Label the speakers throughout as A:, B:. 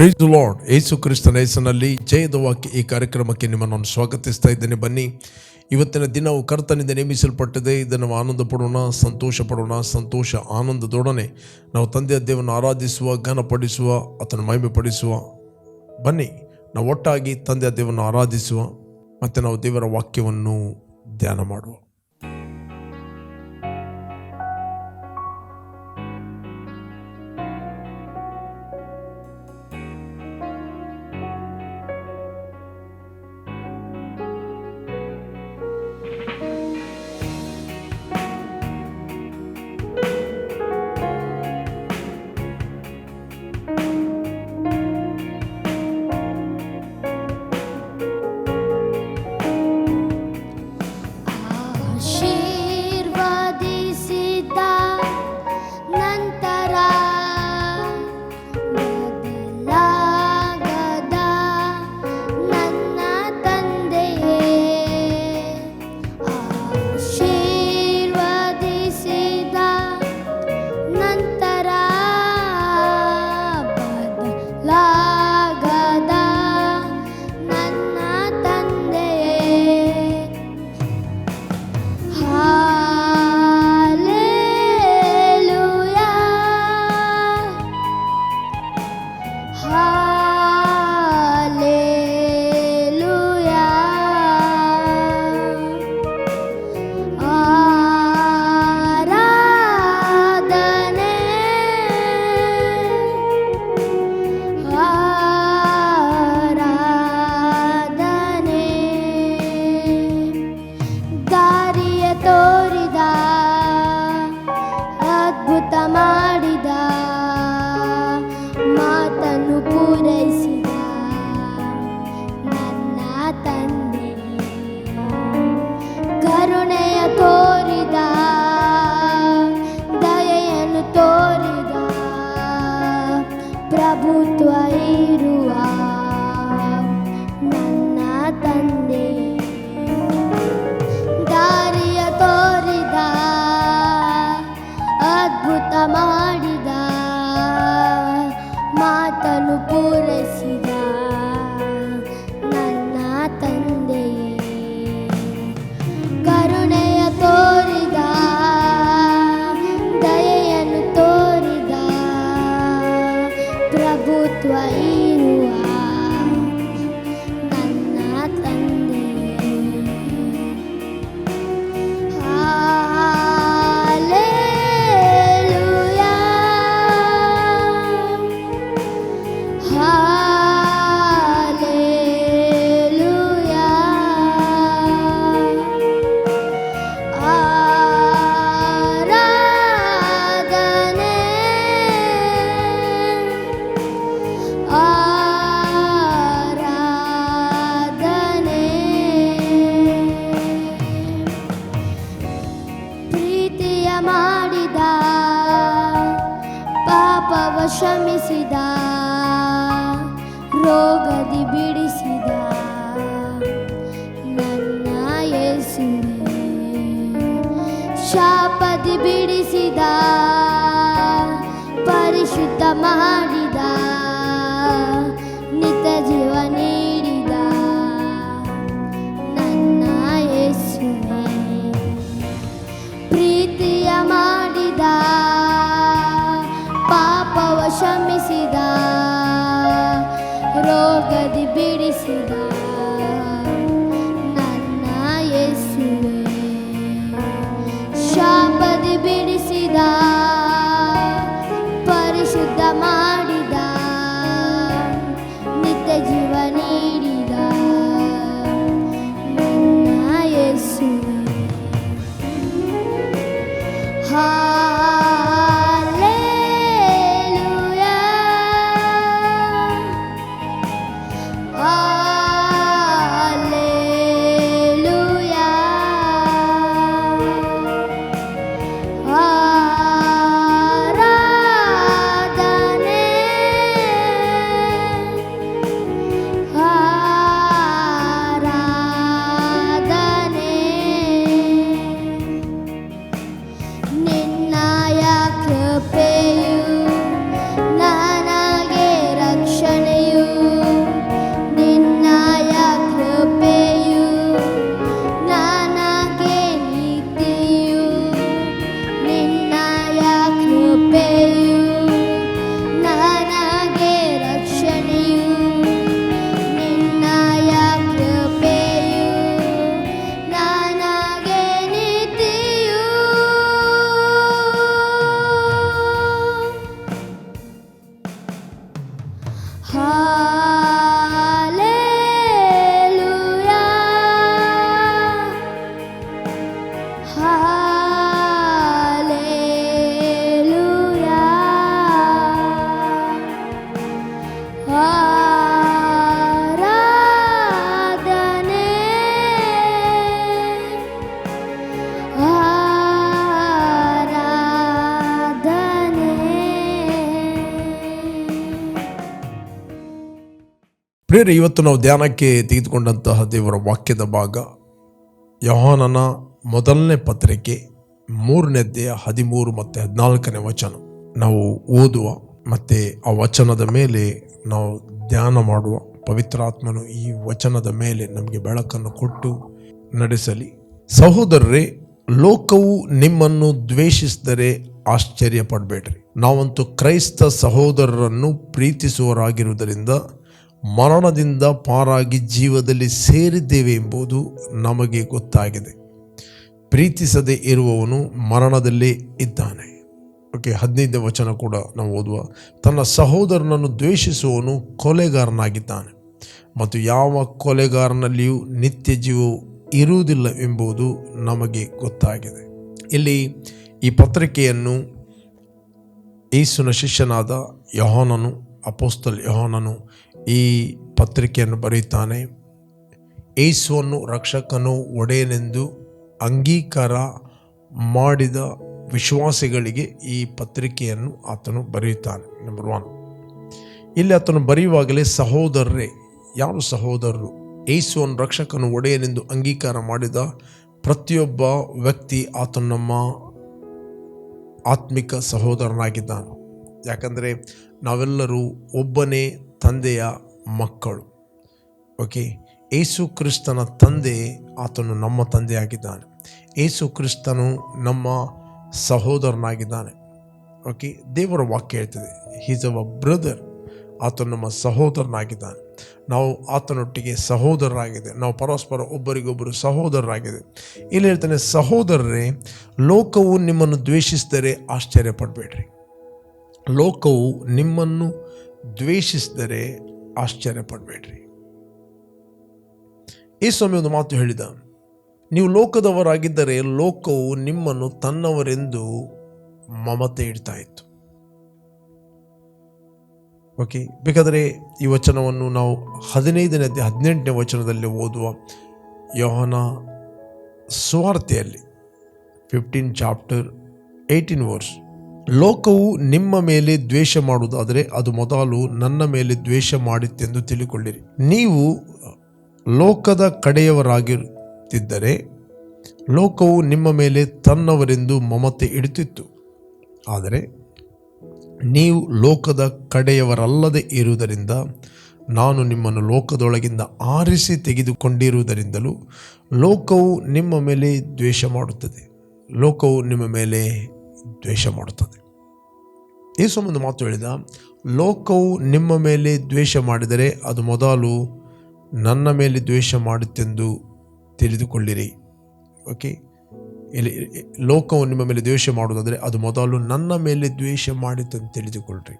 A: Price lord ಯೇಸು ಕ್ರಿಸ್ತನ ಹೆಸರಿನಲ್ಲಿ ಜಯದ ವಾಕ್ಯ ಈ ಕಾರ್ಯಕ್ರಮಕ್ಕೆ ನಿಮ್ಮನ್ನು ಸ್ವಾಗತಿಸ್ತಾ ಇದ್ದೇನೆ. ಬನ್ನಿ, ಇವತ್ತಿನ ದಿನವು ಕರ್ತನಿಂದ ನೇಮಿಸಲ್ಪಟ್ಟಿದೆ. ಇದನ್ನು ಆನಂದ ಪಡೋಣ, ಸಂತೋಷ ಪಡೋಣ, ಸಂತೋಷ ಆನಂದದೊಡನೆ ನಾವು ತಂದೆಯ ದೇವವನ್ನು ಆರಾಧಿಸುವ, ಘನಪಡಿಸುವ ಅಥವಾ ಮಹಿಮೆ ಪಡಿಸುವ ಬನ್ನಿ, ನಾವು ಒಟ್ಟಾಗಿ ತಂದೆಯ ದೇವನ ಆರಾಧಿಸುವ, ಮತ್ತು ನಾವು ದೇವರ ವಾಕ್ಯವನ್ನು ಧ್ಯಾನ ಮಾಡುವ.
B: বেড়েছে দা
C: ಪ್ರಿಯರೇ ಇವತ್ತು ನಾವು ಧ್ಯಾನಕ್ಕೆ ತೆಗೆದುಕೊಂಡಂತಹ ದೇವರ ವಾಕ್ಯದ ಭಾಗ ಯೋಹಾನನ ಮೊದಲನೇ ಪತ್ರಿಕೆ ಮೂರನೇ ಅಧ್ಯಾಯ ಹದಿಮೂರು ಮತ್ತು ಹದಿನಾಲ್ಕನೇ ವಚನ. ನಾವು ಓದುವ ಮತ್ತು ಆ ವಚನದ ಮೇಲೆ ನಾವು ಧ್ಯಾನ ಮಾಡುವ ಪವಿತ್ರಾತ್ಮನು ಈ ವಚನದ ಮೇಲೆ ನಮಗೆ ಬೆಳಕನ್ನು ಕೊಟ್ಟು ನಡೆಸಲಿ. ಸಹೋದರರೇ, ಲೋಕವು ನಿಮ್ಮನ್ನು ದ್ವೇಷಿಸಿದರೆ ಆಶ್ಚರ್ಯ ಪಡಬೇಡ್ರಿ ನಾವಂತೂ ಕ್ರೈಸ್ತ ಸಹೋದರರನ್ನು ಪ್ರೀತಿಸುವರಾಗಿರುವುದರಿಂದ ಮರಣದಿಂದ ಪಾರಾಗಿ ಜೀವದಲ್ಲಿ ಸೇರಿದ್ದೇವೆ ಎಂಬುದು ನಮಗೆ ಗೊತ್ತಾಗಿದೆ. ಪ್ರೀತಿಸದೆ ಇರುವವನು ಮರಣದಲ್ಲೇ ಇದ್ದಾನೆ. ಓಕೆ ಹದಿನೈದನೇ ವಚನ ಕೂಡ ನಾವು ಓದುವ. ತನ್ನ ಸಹೋದರನನ್ನು ದ್ವೇಷಿಸುವವನು ಕೊಲೆಗಾರನಾಗಿದ್ದಾನೆ. ಮತ್ತು ಯಾವ ಕೊಲೆಗಾರನಲ್ಲಿಯೂ ನಿತ್ಯ ಜೀವವು ಇರುವುದಿಲ್ಲ ಎಂಬುದು ನಮಗೆ ಗೊತ್ತಾಗಿದೆ. ಇಲ್ಲಿ ಈ ಪತ್ರಿಕೆಯನ್ನು ಯೇಸುನ ಶಿಷ್ಯನಾದ ಯಹೋನನು, ಅಪೋಸ್ತಲ್ ಯಹೋನನು ಈ ಪತ್ರಿಕೆಯನ್ನು ಬರೆಯುತ್ತಾನೆ, ಏಸುವನ್ನು ರಕ್ಷಕನು ಒಡೆಯನೆಂದು ಅಂಗೀಕಾರ ಮಾಡಿದ ವಿಶ್ವಾಸಿಗಳಿಗೆ ಈ ಪತ್ರಿಕೆಯನ್ನು ಆತನು ಬರೆಯುತ್ತಾನೆ. ನಂಬರ್ ಒನ್ ಇಲ್ಲಿ ಆತನು ಬರೆಯುವಾಗಲೇ, ಸಹೋದರರೇ, ಯಾರು ಸಹೋದರರು? ಏಸುವನ್ನು ರಕ್ಷಕನು ಒಡೆಯನೆಂದು ಅಂಗೀಕಾರ ಮಾಡಿದ ಪ್ರತಿಯೊಬ್ಬ ವ್ಯಕ್ತಿ ಆತನು ನಮ್ಮ ಆತ್ಮಿಕ ಸಹೋದರನಾಗಿದ್ದಾನೆ. ಯಾಕಂದರೆ ನಾವೆಲ್ಲರೂ ಒಬ್ಬನೇ ತಂದೆಯ ಮಕ್ಕಳು. ಓಕೆ ಏಸು ಕ್ರಿಸ್ತನ ತಂದೆ ಆತನು ನಮ್ಮ ತಂದೆಯಾಗಿದ್ದಾನೆ. ಏಸು ಕ್ರಿಸ್ತನು ನಮ್ಮ ಸಹೋದರನಾಗಿದ್ದಾನೆ. ಓಕೆ ದೇವರ ವಾಕ್ಯ ಹೇಳ್ತದೆ ಹೀಸ್ ಅವ ಬ್ರದರ್ ಆತನು ನಮ್ಮ ಸಹೋದರನಾಗಿದ್ದಾನೆ. ನಾವು ಆತನೊಟ್ಟಿಗೆ ಸಹೋದರರಾಗಿದೆ. ನಾವು ಪರಸ್ಪರ ಒಬ್ಬರಿಗೊಬ್ಬರು ಸಹೋದರರಾಗಿದೆ. ಇಲ್ಲಿ ಹೇಳ್ತಾನೆ, ಸಹೋದರರೇ, ಲೋಕವು ನಿಮ್ಮನ್ನು ದ್ವೇಷಿಸಿದರೆ ಆಶ್ಚರ್ಯ ಪಡಬೇಡ್ರಿ ಲೋಕವು ನಿಮ್ಮನ್ನು ದ್ವೇಷಿಸಿದರೆ ಆಶ್ಚರ್ಯ ಪಡಬೇಡ್ರಿ ಈ ಸ್ವಾಮಿ ಒಂದು ಮಾತು ಹೇಳಿದ, ನೀವು ಲೋಕದವರಾಗಿದ್ದರೆ ಲೋಕವು ನಿಮ್ಮನ್ನು ತನ್ನವರೆಂದು ಮಮತೆ ಇಡ್ತಾ ಇತ್ತು. ಓಕೆ ಬೇಕಾದರೆ ಈ ವಚನವನ್ನು ನಾವು ಹದಿನೈದನೇ ಹದಿನೆಂಟನೇ ವಚನದಲ್ಲಿ ಓದುವ ಯೋಹನ ಸುವಾರ್ತೆಯಲ್ಲಿ ಫಿಫ್ಟೀನ್ ಚಾಪ್ಟರ್ ಏಯ್ಟೀನ್ ವರ್ಸ್ ಲೋಕವು ನಿಮ್ಮ ಮೇಲೆ ದ್ವೇಷ ಮಾಡುವುದಾದರೆ ಅದು ಮೊದಲು ನನ್ನ ಮೇಲೆ ದ್ವೇಷ ಮಾಡಿತ್ತೆಂದು ತಿಳಿಕೊಳ್ಳಿರಿ. ನೀವು ಲೋಕದ ಕಡೆಯವರಾಗಿರುತ್ತಿದ್ದರೆ ಲೋಕವು ನಿಮ್ಮ ಮೇಲೆ ತನ್ನವರೆಂದು ಮಮತೆ ಇಡುತ್ತಿತ್ತು. ಆದರೆ ನೀವು ಲೋಕದ ಕಡೆಯವರಲ್ಲದೆ ಇರುವುದರಿಂದ, ನಾನು ನಿಮ್ಮನ್ನು ಲೋಕದೊಳಗಿಂದ ಆರಿಸಿ ತೆಗೆದುಕೊಂಡಿರುವುದರಿಂದಲೂ ಲೋಕವು ನಿಮ್ಮ ಮೇಲೆ ದ್ವೇಷ ಮಾಡುತ್ತದೆ. ಲೋಕವು ನಿಮ್ಮ ಮೇಲೆ ದ್ವೇಷ ಮಾಡುತ್ತದೆ. ಯೇಸು ಒಂದು ಮಾತು ಹೇಳಿದ, ಲೋಕವು ನಿಮ್ಮ ಮೇಲೆ ದ್ವೇಷ ಮಾಡಿದರೆ ಅದು ಮೊದಲು ನನ್ನ ಮೇಲೆ ದ್ವೇಷ ಮಾಡುತ್ತೆಂದು ತಿಳಿದುಕೊಳ್ಳಿರಿ. ಓಕೆ ಇಲ್ಲಿ, ಲೋಕವು ನಿಮ್ಮ ಮೇಲೆ ದ್ವೇಷ ಮಾಡುವುದಾದರೆ ಅದು ಮೊದಲು ನನ್ನ ಮೇಲೆ ದ್ವೇಷ ಮಾಡಿತೆಂದು ತಿಳಿದುಕೊಳ್ಳ್ರಿ.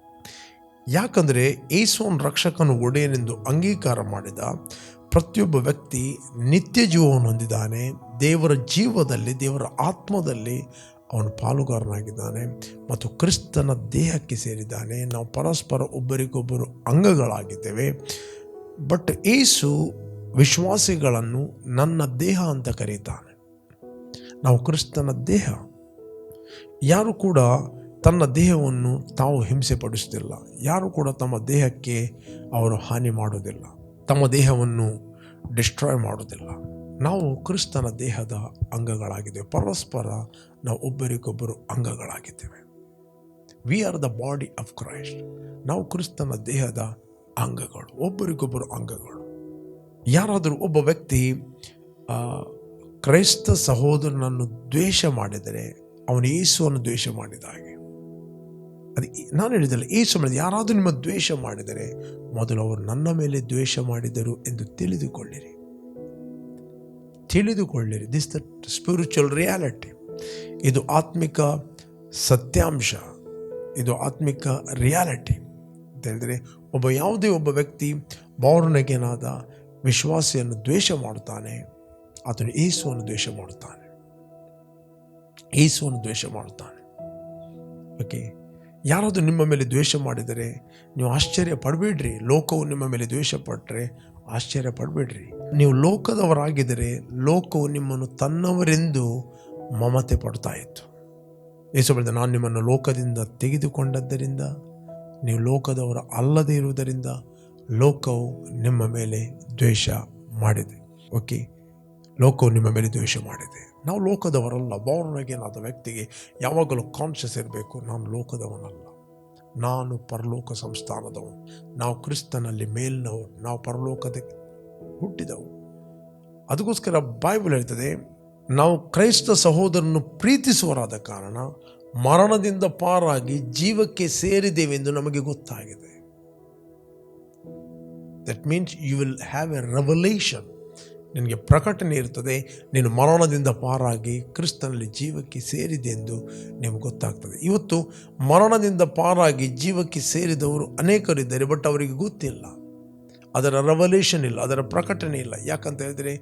C: ಯಾಕಂದರೆ ಏಸೋನ್ ರಕ್ಷಕನು ಒಡೆಯನೆಂದು ಅಂಗೀಕಾರ ಮಾಡಿದ ಪ್ರತಿಯೊಬ್ಬ ವ್ಯಕ್ತಿ ನಿತ್ಯ ಜೀವವನ್ನು ಹೊಂದಿದ್ದಾನೆ, ದೇವರ ಜೀವದಲ್ಲಿ, ದೇವರ ಆತ್ಮದಲ್ಲಿ ಅವನು ಪಾಲುಗಾರನಾಗಿದ್ದಾನೆ ಮತ್ತು ಕ್ರಿಸ್ತನ ದೇಹಕ್ಕೆ ಸೇರಿದ್ದಾನೆ. ನಾವು ಪರಸ್ಪರ ಒಬ್ಬರಿಗೊಬ್ಬರು ಅಂಗಗಳಾಗಿದ್ದೇವೆ. ಬಟ್ ಏಸು ವಿಶ್ವಾಸಿಗಳನ್ನು ನನ್ನ ದೇಹ ಅಂತ ಕರೀತಾನೆ. ನಾವು ಕ್ರಿಸ್ತನ ದೇಹ. ಯಾರು ಕೂಡ ತನ್ನ ದೇಹವನ್ನು ತಾವು ಹಿಂಸೆ ಪಡಿಸುವುದಿಲ್ಲ ಯಾರು ಕೂಡ ತಮ್ಮ ದೇಹಕ್ಕೆ ಅವರು ಹಾನಿ ಮಾಡುವುದಿಲ್ಲ. ತಮ್ಮ ದೇಹವನ್ನು ಡಿಸ್ಟ್ರಾಯ್ ಮಾಡುವುದಿಲ್ಲ. ನಾವು ಕ್ರಿಸ್ತನ ದೇಹದ ಅಂಗಗಳಾಗಿದ್ದೇವೆ. ಪರಸ್ಪರ ನಾವು ಒಬ್ಬರಿಗೊಬ್ಬರು ಅಂಗಗಳಾಗಿದ್ದೇವೆ. We are the body of Christ ನಾವು ಕ್ರಿಸ್ತನ ದೇಹದ ಅಂಗಗಳು, ಒಬ್ಬರಿಗೊಬ್ಬರು ಅಂಗಗಳು. ಯಾರಾದರೂ ಒಬ್ಬ ವ್ಯಕ್ತಿ ಕ್ರೈಸ್ತ ಸಹೋದರನನ್ನು ದ್ವೇಷ ಮಾಡಿದರೆ ಅವನು ಯೇಸುವನ್ನು ದ್ವೇಷ ಮಾಡಿದ ಹಾಗೆ. ಅದು ನಾನು ಹೇಳಿದಲ್ಲ ಯೇಸು ಮಾಡಿದ, ಯಾರಾದರೂ ನಿಮ್ಮ ದ್ವೇಷ ಮಾಡಿದರೆ ಮೊದಲು ಅವರು ನನ್ನ ಮೇಲೆ ದ್ವೇಷ ಮಾಡಿದರು ಎಂದು ತಿಳಿದುಕೊಳ್ಳಿರಿ. ತಿಳಿದುಕೊಳ್ಳಿರಿ. ದಿಸ್ ದ ಸ್ಪಿರಿಚುವಲ್ ರಿಯಾಲಿಟಿ ಇದು ಆತ್ಮಿಕ ಸತ್ಯಾಂಶ. ಇದು ಆತ್ಮಿಕ ರಿಯಾಲಿಟಿ ಅಂತ ಹೇಳಿದರೆ, ಒಬ್ಬ ಯಾವುದೇ ಒಬ್ಬ ವ್ಯಕ್ತಿ ಮೌರ್ನಗೇನಾದ ವಿಶ್ವಾಸಿಯನ್ನು ದ್ವೇಷ ಮಾಡುತ್ತಾನೆ, ಆತನು ಏಸುವನ್ನು ದ್ವೇಷ ಮಾಡುತ್ತಾನೆ. ಏಸುವನ್ನು ದ್ವೇಷ ಮಾಡುತ್ತಾನೆ. ಓಕೆ ಯಾರಾದರೂ ನಿಮ್ಮ ಮೇಲೆ ದ್ವೇಷ ಮಾಡಿದರೆ ನೀವು ಆಶ್ಚರ್ಯ ಪಡಬೇಡ್ರಿ. ಲೋಕವು ನಿಮ್ಮ ಮೇಲೆ ದ್ವೇಷ ಪಟ್ಟರೆ ಆಶ್ಚರ್ಯ ಪಡಬೇಡ್ರಿ. ನೀವು ಲೋಕದವರಾಗಿದ್ದರೆ ಲೋಕವು ನಿಮ್ಮನ್ನು ತನ್ನವರೆಂದು ಮಮತೆ ಪಡ್ತಾ ಇತ್ತು. ಯೇಸು ನಾನು ನಿಮ್ಮನ್ನು ಲೋಕದಿಂದ ತೆಗೆದುಕೊಂಡದ್ದರಿಂದ, ನೀವು ಲೋಕದವರ ಅಲ್ಲದೇ ಇರುವುದರಿಂದ ಲೋಕವು ನಿಮ್ಮ ಮೇಲೆ ದ್ವೇಷ ಮಾಡಿದೆ. ಓಕೆ, ಲೋಕವು ನಿಮ್ಮ ಮೇಲೆ ದ್ವೇಷ ಮಾಡಿದೆ. ನಾವು ಲೋಕದವರಲ್ಲ ಬೌರ್ನಗೇನಾದ ವ್ಯಕ್ತಿಗೆ ಯಾವಾಗಲೂ ಕಾನ್ಷಿಯಸ್ ಇರಬೇಕು, ನಾನು ಲೋಕದವನಲ್ಲ. ನಾನು ಪರಲೋಕ ಸಂಸ್ಥಾನದವನು. ನಾವು ಕ್ರಿಸ್ತನಲ್ಲಿ ಮೇಲಿನವರು, ನಾವು ಪರಲೋಕದ ಹುಟ್ಟಿದವು ಅದಕ್ಕೋಸ್ಕರ ಬೈಬಲ್ ಹೇಳ್ತದೆ, ನಾವು ಕ್ರೈಸ್ತ ಸಹೋದರನ್ನು ಪ್ರೀತಿಸುವರಾದ ಕಾರಣ ಮರಣದಿಂದ ಪಾರಾಗಿ ಜೀವಕ್ಕೆ ಸೇರಿದ್ದೇವೆಂದು ನಮಗೆ ಗೊತ್ತಾಗಿದೆ. That means you will have a revelation ನಿನಗೆ ಪ್ರಕಟಣೆ ಇರ್ತದೆ. ನೀನು ಮರಣದಿಂದ ಪಾರಾಗಿ ಕ್ರಿಸ್ತನಲ್ಲಿ ಜೀವಕ್ಕೆ ಸೇರಿದೆ ಎಂದು ನಿಮಗೆ ಗೊತ್ತಾಗ್ತದೆ. ಇವತ್ತು ಮರಣದಿಂದ ಪಾರಾಗಿ ಜೀವಕ್ಕೆ ಸೇರಿದವರು ಅನೇಕರಿದ್ದಾರೆ ಬಟ್ ಅವರಿಗೆ ಗೊತ್ತಿಲ್ಲ. ಅದರ ರೆವಲ್ಯೂಷನ್ ಇಲ್ಲ, ಅದರ ಪ್ರಕಟಣೆ ಇಲ್ಲ. ಯಾಕಂತ ಹೇಳಿದರೆ,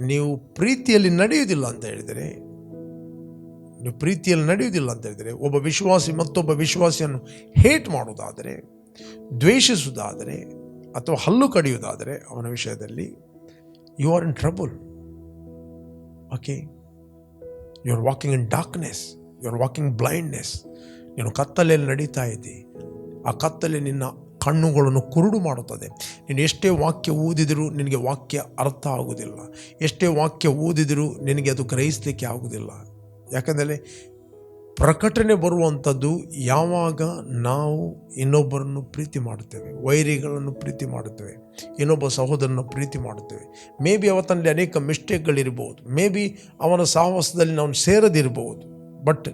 C: ನೀವು ಪ್ರೀತಿಯಲ್ಲಿ ನಡೆಯುವುದಿಲ್ಲ ಅಂತ ಹೇಳಿದರೆ, ನೀವು ಪ್ರೀತಿಯಲ್ಲಿ ನಡೆಯುವುದಿಲ್ಲ ಅಂತ ಹೇಳಿದರೆ, ಒಬ್ಬ ವಿಶ್ವಾಸಿ ಮತ್ತೊಬ್ಬ ವಿಶ್ವಾಸಿಯನ್ನು ಹೇಟ್ ಮಾಡುವುದಾದರೆ, ದ್ವೇಷಿಸುವುದಾದರೆ, ಅಥವಾ ಹಲ್ಲು ಕಡಿಯುವುದಾದರೆ, ಅವನ ವಿಷಯದಲ್ಲಿ in trouble okay you are walking in darkness you are walking blindness ನೀನು ಕತ್ತಲೆಯಲ್ಲಿ ನಡೀತಾ ಇದ್ದಿ. ಆ ಕತ್ತಲೆ ನಿನ್ನ ಕಣ್ಣುಗಳನ್ನು ಕುರುಡು ಮಾಡುತ್ತದೆ. ನೀನು ಎಷ್ಟೇ ವಾಕ್ಯ ಓದಿದರೂ ನಿನಗೆ ವಾಕ್ಯ ಅರ್ಥ ಆಗುವುದಿಲ್ಲ. ಎಷ್ಟೇ ವಾಕ್ಯ ಓದಿದರೂ ನಿನಗೆ ಅದು ಗ್ರಹಿಸಲಿಕ್ಕೆ ಆಗುವುದಿಲ್ಲ. ಯಾಕಂದರೆ ಪ್ರಕಟಣೆ ಬರುವಂಥದ್ದು ಯಾವಾಗ ನಾವು ಇನ್ನೊಬ್ಬರನ್ನು ಪ್ರೀತಿ ಮಾಡುತ್ತೇವೆ, ವೈರಿಗಳನ್ನು ಪ್ರೀತಿ ಮಾಡುತ್ತೇವೆ, ಇನ್ನೊಬ್ಬ ಸಹೋದರನ ಪ್ರೀತಿ ಮಾಡುತ್ತೇವೆ. ಮೇ ಬಿ ಅವತ್ತಲ್ಲಿ ಅನೇಕ ಮಿಸ್ಟೇಕ್ಗಳಿರ್ಬೋದು ಮೇ ಬಿ ಅವನ ಸಾಹಸದಲ್ಲಿ ನಾವು ಸೇರದಿರ್ಬೋದು but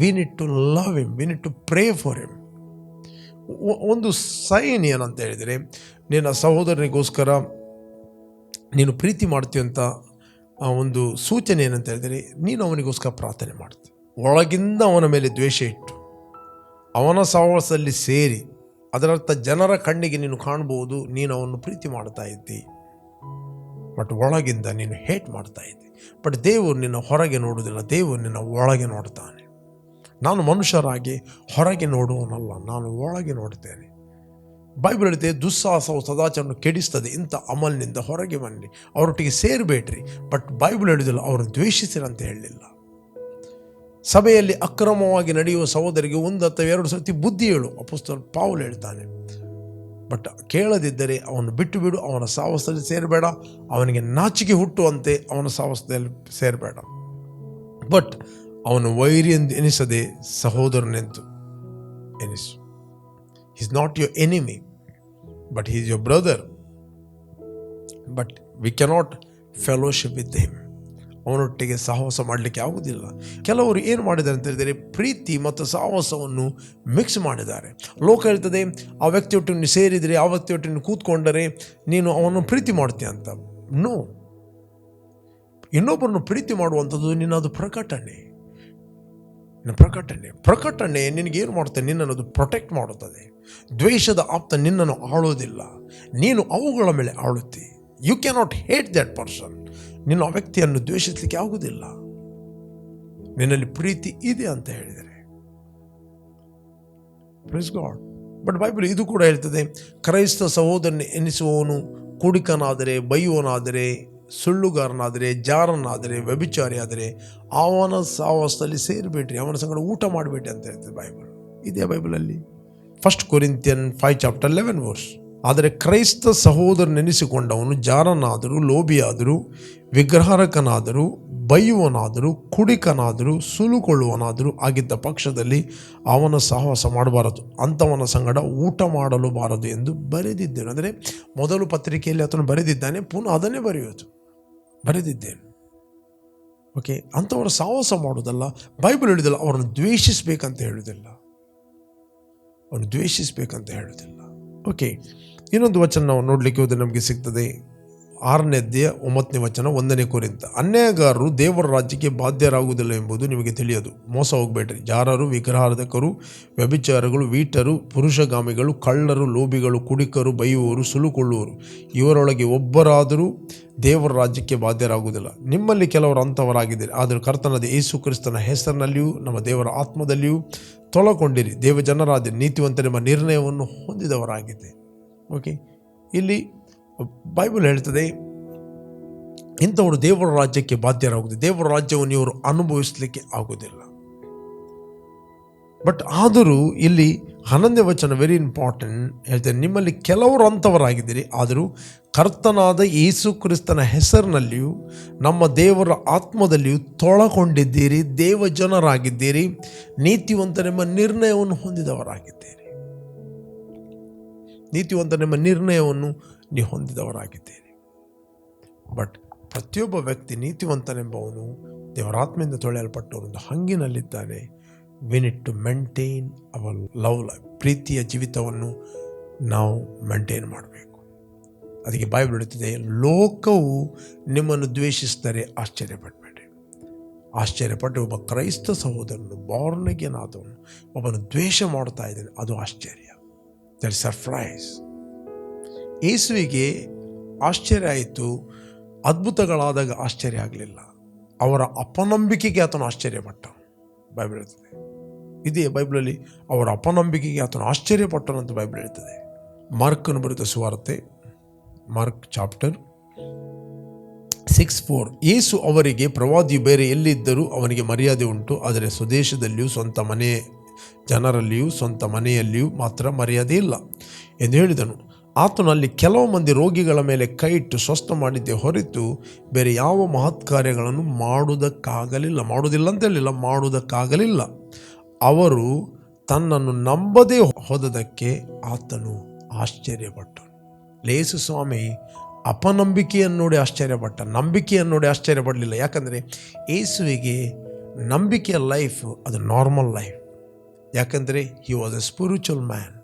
C: we need to love M V need to pray for M ಒಂದು ಸೈನ್ ಏನಂತ ಹೇಳಿದರೆ, ನಿನ್ನ ಸಹೋದರನಿಗೋಸ್ಕರ ನೀನು ಪ್ರೀತಿ ಮಾಡ್ತೀವಂತ ಅಂತ ಒಂದು ಸೂಚನೆ ಏನಂತ ಹೇಳಿದರೆ, ನೀನು ಅವನಿಗೋಸ್ಕರ ಪ್ರಾರ್ಥನೆ ಮಾಡ್ತೀವಿ ಒಳಗಿಂದ ಅವನ ಮೇಲೆ ದ್ವೇಷ ಇಟ್ಟು, ಅವನ ಸಹವಾಸದಲ್ಲಿ ಸೇರಿ, ಅದರರ್ಥ ಜನರ ಕಣ್ಣಿಗೆ ನೀನು ಕಾಣ್ಬೋದು ನೀನು ಅವನು ಪ್ರೀತಿ ಮಾಡ್ತಾ ಇದ್ದಿ. ಬಟ್ ಒಳಗಿಂದ ನೀನು ಹೇಟ್ ಮಾಡ್ತಾ ಇದ್ದಿ. ಬಟ್ ದೇವರು ನಿನ್ನ ಹೊರಗೆ ನೋಡುವುದಿಲ್ಲ, ದೇವರು ನಿನ್ನ ಒಳಗೆ ನೋಡ್ತಾನೆ. ನಾನು ಮನುಷ್ಯರಾಗಿ ಹೊರಗೆ ನೋಡುವನಲ್ಲ, ನಾನು ಒಳಗೆ ನೋಡ್ತೇನೆ. ಬೈಬಲ್ ಹೇಳಿದೆ ದುಸ್ಸಾಹಸವು ಸದಾಚಾರವನ್ನು ಕೆಡಿಸ್ತದೆ, ಇಂಥ ಅಮಲ್ನಿಂದ ಹೊರಗೆ ಬನ್ನಿ. ಅವರೊಟ್ಟಿಗೆ ಸೇರಬೇಡ್ರಿ, ಬಟ್ ಬೈಬಲ್ ಹೇಳಿದಿಲ್ಲ ಅವರು ದ್ವೇಷಿಸಿರಂತ ಹೇಳಲಿಲ್ಲ. ಸಭೆಯಲ್ಲಿ ಅಕ್ರಮವಾಗಿ ನಡೆಯುವ ಸಹೋದರಿಗೆ ಒಂದು ಅಥವಾ ಎರಡು ಸರ್ತಿ ಬುದ್ಧಿ ಹೇಳು. ಅಪುಸ್ತಕ ಪಾವುಲ್ ಹೇಳ್ತಾನೆ. ಬಟ್ ಕೇಳದಿದ್ದರೆ ಅವನು ಬಿಟ್ಟು ಬಿಡು, ಅವನ ಸಾಹಸದಲ್ಲಿ ಸೇರಬೇಡ, ಅವನಿಗೆ ನಾಚಿಕೆ ಹುಟ್ಟುವಂತೆ ಅವನ ಸಾಹಸದಲ್ಲಿ ಸೇರಬೇಡ. ಬಟ್ ಅವನು ವೈರಿ ಎಂದು ಎನಿಸದೆ ಸಹೋದರನೆಂದು anise. Is not your enemy but is your brother but we cannot fellowship with him ಅವನೊಟ್ಟಿಗೆ ಸಾಹಸ ಮಾಡಲಿಕ್ಕೆ ಆಗುವುದಿಲ್ಲ. ಕೆಲವರು ಏನು ಮಾಡಿದ್ದಾರೆ ಅಂತ ಹೇಳಿದರೆ ಪ್ರೀತಿ ಮತ್ತು ಸಾಹಸವನ್ನು ಮಿಕ್ಸ್ ಮಾಡಿದ್ದಾರೆ. ಲೋಕ ಹೇಳ್ತದೆ, ಆ ವ್ಯಕ್ತಿಯೊಟ್ಟಿನ ಸೇರಿದರೆ ಆ ವ್ಯಕ್ತಿಯೊಟ್ಟು ನೀನು ಕೂತ್ಕೊಂಡರೆ ನೀನು ಅವನನ್ನು ಪ್ರೀತಿ ಮಾಡ್ತೀಯ ಅಂತ. ನೋ ಇನ್ನೊಬ್ಬರನ್ನು ಪ್ರೀತಿ ಮಾಡುವಂಥದ್ದು ನಿನ್ನದು ಪ್ರಕಟಣೆ. ಪ್ರಕಟಣೆ. ಪ್ರಕಟಣೆ ನಿನಗೇನು ಮಾಡುತ್ತೆ? ನಿನ್ನನ್ನು ಅದು ಪ್ರೊಟೆಕ್ಟ್ ಮಾಡುತ್ತದೆ. ದ್ವೇಷದ ಆಪ್ತ ನಿನ್ನನ್ನು ಆಳೋದಿಲ್ಲ ನೀನು ಅವುಗಳ ಮೇಲೆ ಆಳುತ್ತಿ. You cannot hate that person ನಿನ್ನ ವ್ಯಕ್ತಿಯನ್ನು ದ್ವೇಷಿಸಲಿಕ್ಕೆ ಆಗುವುದಿಲ್ಲ. ನಿನ್ನಲ್ಲಿ ಪ್ರೀತಿ ಇದೆ ಅಂತ ಹೇಳಿದರೆ. ಪ್ರೈಸ್ ಗಾಡ್ ಬಟ್ ಬೈಬಲ್ ಇದು ಕೂಡ ಹೇಳ್ತದೆ, ಕ್ರೈಸ್ತ ಸಹೋದರನ ಎನಿಸುವವನು ಕುಡಿಕನಾದರೆ ಬೈಯುವನಾದರೆ ಸುಳ್ಳುಗಾರನಾದರೆ, ಜಾರನಾದರೆ ವ್ಯಭಿಚಾರಿ ಆದರೆ ಅವನ ಸಾವಸದಲ್ಲಿ ಸೇರಿಬಿಟ್ರಿ ಅವನ ಸಂಗಡ ಊಟ ಮಾಡಿಬಿಟ್ರಿ ಅಂತ ಹೇಳ್ತದೆ ಬೈಬಲ್ ಇದೆಯಾ ಬೈಬಲಲ್ಲಿ first Corinthian five chapter eleven verse ಆದರೆ ಕ್ರೈಸ್ತ ಸಹೋದರ ನೆನೆಸಿಕೊಂಡವನು ಜಾರನಾದರೂ, ಲೋಭಿಯಾದರೂ, ವಿಗ್ರಹಾರಕನಾದರೂ, ಬೈಯುವನಾದರೂ, ಕುಡಿಕನಾದರೂ, ಸುಲುಕೊಳ್ಳುವನಾದರೂ ಆಗಿದ್ದ ಪಕ್ಷದಲ್ಲಿ ಅವನ ಸಹವಾಸ ಮಾಡಬಾರದು. ಅಂಥವನ ಸಂಗಡ ಊಟ ಮಾಡಲು ಬಾರದು ಎಂದು ಬರೆದಿದ್ದೇನೆ. ಅಂದರೆ ಮೊದಲು ಪತ್ರಿಕೆಯಲ್ಲಿ ಆತನು ಬರೆದಿದ್ದಾನೆ, ಪುನಃ ಅದನ್ನೇ ಬರೆಯೋದು. ಬರೆದಿದ್ದೇನೆ. ಓಕೆ, ಅಂಥವರು ಸಾಹಸ ಮಾಡೋದಲ್ಲ ಬೈಬಲ್ ಹೇಳಿದಲ್ಲ, ಅವರನ್ನು ದ್ವೇಷಿಸಬೇಕಂತ ಹೇಳುವುದಿಲ್ಲ ಅವನು ದ್ವೇಷಿಸಬೇಕಂತ ಹೇಳುವುದಿಲ್ಲ ಓಕೆ ಇನ್ನೊಂದು ವಚನ ನಾವು ನೋಡಲಿಕ್ಕೆ ಹೋದರೆ ನಮಗೆ ಸಿಗ್ತದೆ. ಆರನೇ ಅಧ್ಯಾಯ ಒಂಬತ್ತನೇ ವಚನ, ಒಂದನೇ ಕುರಿತ. ಅನ್ಯಾಯಗಾರರು ದೇವರ ರಾಜ್ಯಕ್ಕೆ ಬಾಧ್ಯರಾಗುವುದಿಲ್ಲ ಎಂಬುದು ನಿಮಗೆ ತಿಳಿಯದು. ಮೋಸ ಹೋಗಬೇಡ್ರಿ. ಜಾರರು, ವಿಗ್ರಹಾರ್ಧಕರು, ವ್ಯಭಿಚಾರಗಳು, ವೀಟರು, ಪುರುಷಗಾಮಿಗಳು, ಕಳ್ಳರು, ಲೋಭಿಗಳು, ಕುಡಿಕರು, ಬೈಯುವವರು, ಸುಲುಕೊಳ್ಳುವರು. ಇವರೊಳಗೆ ಒಬ್ಬರಾದರೂ ದೇವರ ರಾಜ್ಯಕ್ಕೆ ಬಾಧ್ಯರಾಗುವುದಿಲ್ಲ. ನಿಮ್ಮಲ್ಲಿ ಕೆಲವರು ಅಂಥವರಾಗಿದ್ದೀರಿ ಆದರೆ ಕರ್ತನದ ಯೇಸು ಕ್ರಿಸ್ತನ ಹೆಸರಿನಲ್ಲಿಯೂ, ನಮ್ಮ ದೇವರ ಆತ್ಮದಲ್ಲಿಯೂ ತೊಳಕೊಂಡಿರಿ. ದೇವ ನೀತಿವಂತ ನಿಮ್ಮ ನಿರ್ಣಯವನ್ನು ಹೊಂದಿದವರಾಗಿದೆ ಓಕೆ ಇಲ್ಲಿ ಬೈಬಲ್ ಹೇಳ್ತದೆ, ಇಂಥವರು ದೇವರ ರಾಜ್ಯಕ್ಕೆ ಬಾಧ್ಯರಾಗುತ್ತೆ ದೇವರ ರಾಜ್ಯವನ್ನು ಇವರು ಅನುಭವಿಸಲಿಕ್ಕೆ ಆಗುವುದಿಲ್ಲ. ಬಟ್ ಆದರೂ ಇಲ್ಲಿ ಹನ್ನೊಂದನೇ ವಚನ ವೆರಿ ಇಂಪಾರ್ಟೆಂಟ್ ಹೇಳ್ತೇನೆ, ನಿಮ್ಮಲ್ಲಿ ಕೆಲವರು ಅಂಥವರಾಗಿದ್ದೀರಿ, ಆದರೂ ಕರ್ತನಾದ ಯೇಸು ಕ್ರಿಸ್ತನ ಹೆಸರಿನಲ್ಲಿಯೂ, ನಮ್ಮ ದೇವರ ಆತ್ಮದಲ್ಲಿಯೂ ತೊಳಕೊಂಡಿದ್ದೀರಿ ದೇವ ಜನರಾಗಿದ್ದೀರಿ ನೀತಿವಂತನೆಂಬ ನಿರ್ಣಯವನ್ನು ಹೊಂದಿದವರಾಗಿದ್ದೀರಿ. ನೀತಿವಂತನೆಂಬ ನಿರ್ಣಯವನ್ನು ನೀವು ಹೊಂದಿದವರಾಗಿದ್ದೀರಿ. ಬಟ್ ಪ್ರತಿಯೊಬ್ಬ ವ್ಯಕ್ತಿ ನೀತಿವಂತನೆಂಬವನು ದೇವರಾತ್ಮೆಯಿಂದ ತೊಳೆಯಲ್ಪಟ್ಟವನೊಂದು ಹಂಗಿನಲ್ಲಿದ್ದಾನೆ. We need to maintain our love life ಪ್ರೀತಿಯ ಜೀವಿತವನ್ನು ನಾವು ಮೇಂಟೈನ್ ಮಾಡಬೇಕು. ಅದಕ್ಕೆ ಬಾಯಿ ಬಿಡುತ್ತಿದೆ ಲೋಕವು ನಿಮ್ಮನ್ನು ದ್ವೇಷಿಸಿದರೆ ಆಶ್ಚರ್ಯಪಡಬೇಡಿ. ಆಶ್ಚರ್ಯಪಟ್ಟು ಒಬ್ಬ ಕ್ರೈಸ್ತ ಸಹೋದರನು ಬಾರ್ನಗೇನಾದವನು ಒಬ್ಬನು ದ್ವೇಷ ಮಾಡ್ತಾ ಇದ್ದಾನೆ, ಅದು ಆಶ್ಚರ್ಯ. ದಟ್ ಸರ್ಪ್ರೈಸ್ ಯೇಸುವಿಗೆ ಆಶ್ಚರ್ಯ ಆಯಿತು. ಅದ್ಭುತಗಳಾದಾಗ ಆಶ್ಚರ್ಯ ಆಗಲಿಲ್ಲ. ಅವರ ಅಪನಂಬಿಕೆಗೆ ಆತನು ಆಶ್ಚರ್ಯಪಟ್ಟ. ಬೈಬಲ್ ಹೇಳ್ತದೆ. ಇದೇ ಬೈಬಲಲ್ಲಿ ಅವರ ಅಪನಂಬಿಕೆಗೆ ಆತನು ಆಶ್ಚರ್ಯಪಟ್ಟನಂತ ಬೈಬಲ್ ಹೇಳ್ತದೆ. ಮಾರ್ಕನ್ನು ಬರೆದ ಸುವಾರ್ತೆ, Mark chapter six four. Yesu ಅವರಿಗೆ ಪ್ರವಾದಿಯು ಬೇರೆ ಎಲ್ಲಿದ್ದರೂ ಅವನಿಗೆ ಮರ್ಯಾದೆ ಉಂಟು. ಆದರೆ ಸ್ವದೇಶದಲ್ಲಿಯೂ, ಸ್ವಂತ ಮನೆ ಜನರಲ್ಲಿಯೂ, ಸ್ವಂತ ಮನೆಯಲ್ಲಿಯೂ ಮಾತ್ರ ಮರ್ಯಾದೆ ಇಲ್ಲ ಎಂದು ಹೇಳಿದನು. ಆತನು ಅಲ್ಲಿ ಕೆಲವು ಮಂದಿ ರೋಗಿಗಳ ಮೇಲೆ ಕೈ ಇಟ್ಟು ಸ್ವಸ್ಥ ಮಾಡಿದ್ದೆ ಹೊರತು ಬೇರೆ ಯಾವ ಮಹತ್ ಕಾರ್ಯಗಳನ್ನು ಮಾಡುವುದಕ್ಕಾಗಲಿಲ್ಲ, ಮಾಡುವುದಿಲ್ಲ ಅಂತ ಹೇಳಿಲ್ಲ, ಮಾಡುವುದಕ್ಕಾಗಲಿಲ್ಲ. ಅವರು ತನ್ನನ್ನು ನಂಬದೇ ಹೋದದಕ್ಕೆ ಆತನು ಆಶ್ಚರ್ಯಪಟ್ಟನು. ಲೇಸು ಸ್ವಾಮಿ ಅಪನಂಬಿಕೆಯನ್ನು ನೋಡಿ ಆಶ್ಚರ್ಯಪಟ್ಟ, ನಂಬಿಕೆಯನ್ನು ನೋಡಿ ಆಶ್ಚರ್ಯಪಡಲಿಲ್ಲ. ಯಾಕಂದರೆ ಏಸುವಿಗೆ ನಂಬಿಕೆಯ ಲೈಫ್ ಅದು ನಾರ್ಮಲ್ ಲೈಫ್ ಯಾಕಂದರೆ he was a spiritual man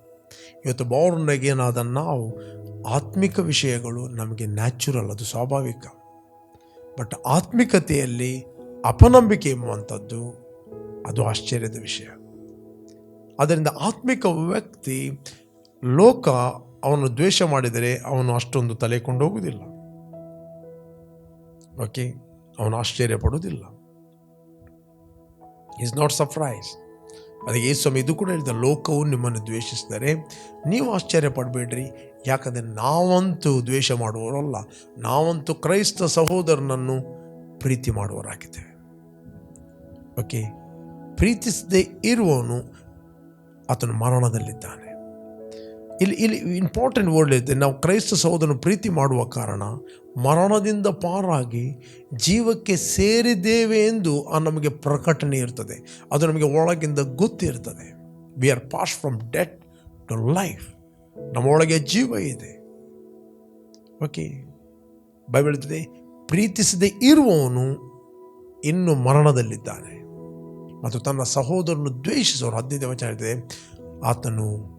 C: ಇವತ್ತು ಬೌರ್ನಗೇನಾದ ನಾವು ಆತ್ಮಿಕ ವಿಷಯಗಳು ನಮಗೆ ನ್ಯಾಚುರಲ್ ಅದು ಸ್ವಾಭಾವಿಕ. ಬಟ್ ಆತ್ಮಿಕತೆಯಲ್ಲಿ ಅಪನಂಬಿಕೆ ಎಂಬುವಂಥದ್ದು ಅದು ಆಶ್ಚರ್ಯದ ವಿಷಯ. ಅದರಿಂದ ಆತ್ಮಿಕ ವ್ಯಕ್ತಿ ಲೋಕ ಅವನು ದ್ವೇಷ ಮಾಡಿದರೆ ಅವನು ಅಷ್ಟೊಂದು ತಲೆ ಕೊಂಡು ಹೋಗುವುದಿಲ್ಲ. ಓಕೆ ಅವನು ಆಶ್ಚರ್ಯ ಪಡುವುದಿಲ್ಲ ಈಸ್ ನಾಟ್ ಸರ್ಪ್ರೈಸ್ ಅದಕ್ಕೆ ಯೇಸು ಸ್ವಾಮಿ ಇದು ಕೂಡ ಹೇಳಿದ, ಲೋಕವು ನಿಮ್ಮನ್ನು ದ್ವೇಷಿಸಿದರೆ ನೀವು ಆಶ್ಚರ್ಯ ಪಡಬೇಡ್ರಿ. ಯಾಕಂದರೆ ನಾವಂತೂ ದ್ವೇಷ ಮಾಡುವವರಲ್ಲ. ನಾವಂತೂ ಕ್ರೈಸ್ತ ಸಹೋದರನನ್ನು ಪ್ರೀತಿ ಮಾಡುವವರಾಗಿದ್ದೇವೆ. ಓಕೆ ಪ್ರೀತಿಸದೇ ಇರುವವನು ಆತನು ಮರಣದಲ್ಲಿದ್ದಾನೆ. ಇಲ್ಲಿ ಇಲ್ಲಿ ಇಂಪಾರ್ಟೆಂಟ್ ವರ್ಡ್ ಇದೆ. ನಾವು ಕ್ರೈಸ್ತ ಸಹೋದರನ ಪ್ರೀತಿ ಮಾಡುವ ಕಾರಣ ಮರಣದಿಂದ ಪಾರಾಗಿ ಜೀವಕ್ಕೆ ಸೇರಿದ್ದೇವೆ ಎಂದು ಆ ನಮಗೆ ಪ್ರಕಟಣೆ ಇರ್ತದೆ. ಅದು ನಮಗೆ ಒಳಗಿಂದ ಗೊತ್ತಿರ್ತದೆ we are pass from death to life ನಮ್ಮೊಳಗೆ ಜೀವ ಇದೆ. ಓಕೆ ಬೈಬಲ್ ಹೇಳ್ತದೆ, ಪ್ರೀತಿಸದೇ ಇರುವವನು ಇನ್ನು ಮರಣದಲ್ಲಿದ್ದಾನೆ. ಮತ್ತು ತನ್ನ ಸಹೋದರನು ದ್ವೇಷಿಸೋರು ಹದಿನೈದು ವಚನ ಇದೆ ಆತನು